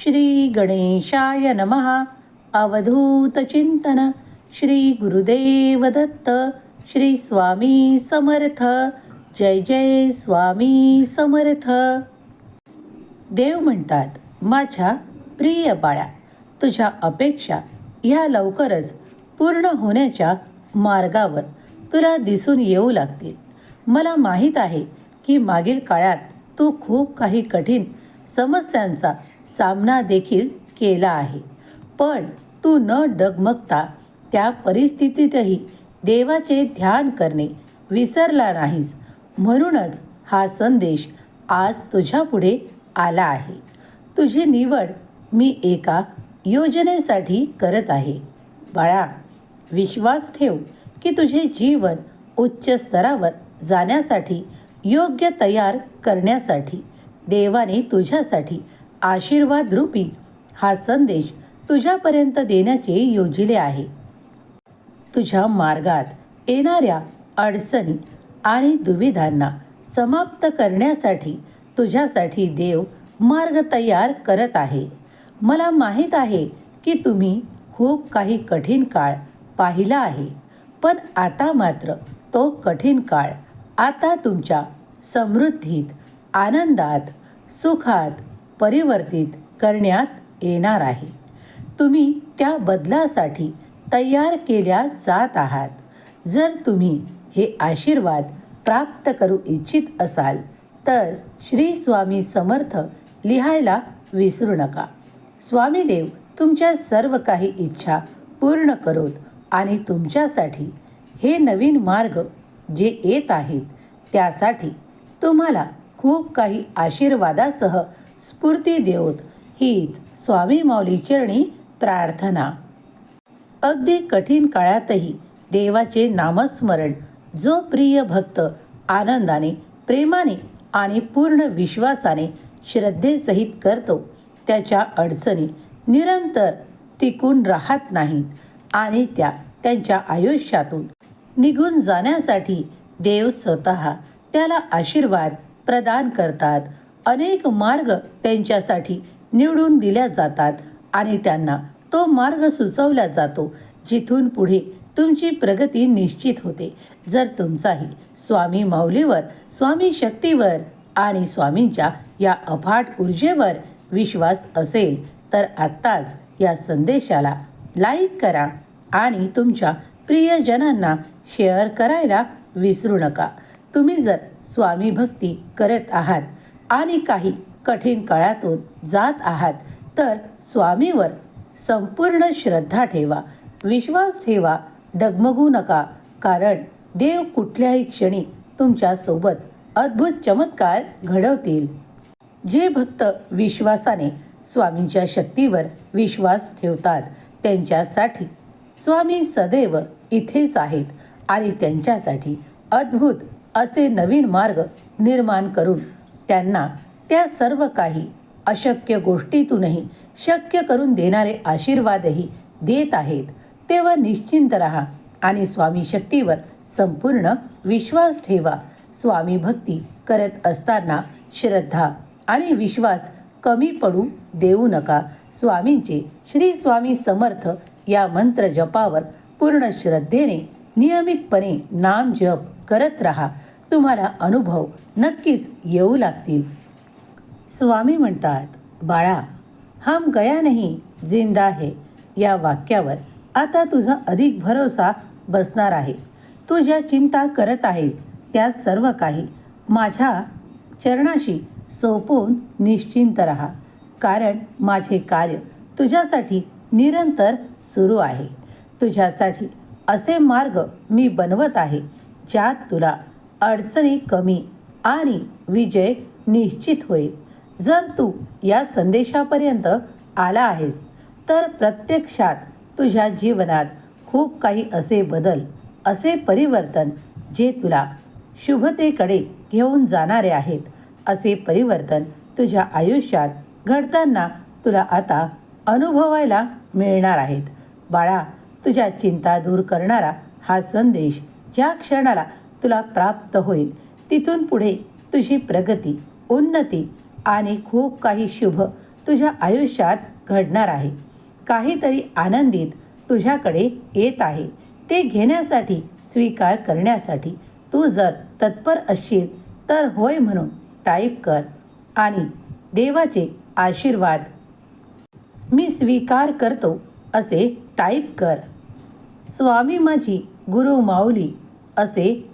श्री गणेशाय नमः अवधूतचिंतन श्री गुरुदेव दत्त। श्री स्वामी समर्थ। जय जय स्वामी समर्थ। देव म्हणतात माझ्या प्रिय बाळा तुझ्या अपेक्षा ह्या लवकरच पूर्ण होण्याच्या मार्गावर तुला दिसून येऊ लागतील. मला माहीत आहे की मागील काळात तू खूप काही कठीण समस्यांचा सामना देखील केला आहे. पण तू न डगमगता त्या परिस्थितीतही देवाचे ध्यान करणे विसरला नाहीस. म्हणूनच हा संदेश आज तुझ्यापुढे आला आहे. तुझी निवड मी एका योजनेसाठी करत आहे. बाळा विश्वास ठेव की तुझे जीवन उच्च स्तरावर जाण्यासाठी योग्य तयार करण्यासाठी देवाने तुझ्यासाठी आशीर्वाद रूपी हा संदेश तुझ्यापर्यंत देण्याचे योजिले आहे. तुझ्या मार्गात येणाऱ्या अडचणी आणि दुविधांना समाप्त करण्यासाठी तुझ्यासाठी देव मार्ग तयार करत आहे. मला माहीत आहे की तुम्ही खूप काही कठीण काळ पाहिला आहे पण आता मात्र तो कठीण काळ आता तुमच्या समृद्धीत आनंदात सुखात परिवर्तित करण्यात येणार आहे. तुम्ही त्या बदलासाठी तयार केल्या जात आहात. जर तुम्ही हे आशीर्वाद प्राप्त करू इच्छित असाल तर श्री स्वामी समर्थ लिहायला विसरू नका. स्वामीदेव तुमच्या सर्व काही इच्छा पूर्ण करोत आणि तुमच्यासाठी हे नवीन मार्ग जे येत आहेत त्यासाठी तुम्हाला खूप काही आशीर्वादासह स्फूर्ती देवत हीच स्वामी माऊली चरणी प्रार्थना. अगदी कठीण काळातही देवाचे नामस्मरण जो प्रिय भक्त आनंदाने प्रेमाने आणि पूर्ण विश्वासाने श्रद्धेसहित करतो त्याच्या अडचणी निरंतर टिकून राहत नाहीत आणि त्या त्यांच्या आयुष्यातून निघून जाण्यासाठी देव स्वतः त्याला आशीर्वाद प्रदान करतात. अनेक मार्ग त्यांच्यासाठी निवडून दिल्या जातात आणि त्यांना तो मार्ग सुचवला जातो जिथून पुढे तुमची प्रगती निश्चित होते. जर तुमचाही स्वामी माऊलीवर स्वामी शक्तीवर आणि स्वामींच्या या अफाट ऊर्जेवर विश्वास असेल तर आत्ताच या संदेशाला लाईक करा आणि तुमच्या प्रियजनांना शेअर करायला विसरू नका. तुम्ही जर स्वामी भक्ती करत आहात आणि काही कठीण काळातून जात आहात तर स्वामीवर संपूर्ण श्रद्धा ठेवा विश्वास ठेवा डगमगू नका कारण देव कुठल्याही क्षणी तुमच्यासोबत अद्भुत चमत्कार घडवतील. जे भक्त विश्वासाने स्वामींच्या शक्तीवर विश्वास ठेवतात त्यांच्यासाठी स्वामी सदैव इथेच आहेत आणि त्यांच्यासाठी अद्भुत असे नवीन मार्ग निर्माण करून त्यांना त्या सर्व काही अशक्य गोष्टीतूनही शक्य करून देणारे आशीर्वादही देत आहेत. तेव्हा निश्चिंत राहा आणि स्वामी शक्तीवर संपूर्ण विश्वास ठेवा. स्वामी भक्ती करत असताना श्रद्धा आणि विश्वास कमी पडू देऊ नका. स्वामींचे श्री स्वामी समर्थ या मंत्र जपावर पूर्ण श्रद्धेने नियमितपणे नाम जप करत राहा. तुम्हाला अनुभव नक्कीच येऊ लागतील. स्वामी म्हणतात बाळा हम गया नाही जिंदा है. या वाक्यावर आता तुझा अधिक भरोसा बसणार आहे. तू ज्या चिंता करत आहेस त्या सर्व काही माझ्या चरणाशी सोपवून निश्चिंत राहा. कारण माझे कार्य तुझ्यासाठी निरंतर सुरू आहे. तुझ्यासाठी असे मार्ग मी बनवत आहे ज्यात तुला अडचणी कमी आणि विजय निश्चित होईल. जर तू या संदेशापर्यंत आला आहेस तर प्रत्यक्षात तुझ्या जीवनात खूप काही असे बदल असे परिवर्तन जे तुला शुभतेकडे घेऊन जाणारे आहेत असे परिवर्तन तुझ्या आयुष्यात घडताना तुला आता अनुभवायला मिळणार आहेत. बाळा तुझ्या चिंता दूर करणारा हा संदेश ज्या क्षणाला तुला प्राप्त होईल. तिथून पुढे तुझी प्रगती उन्नती आणि खूप काही शुभ तुझ्या आयुष्यात घडणार आहे. काहीतरी आनंदित तुझ्याकडे येत आहे. ते घेण्यासाठी स्वीकार करण्यासाठी तू जर तत्पर असशील तर होय म्हणून टाईप कर आणि देवाचे आशीर्वाद मी स्वीकार करतो असे टाईप कर. स्वामी माझी गुरु माऊली असे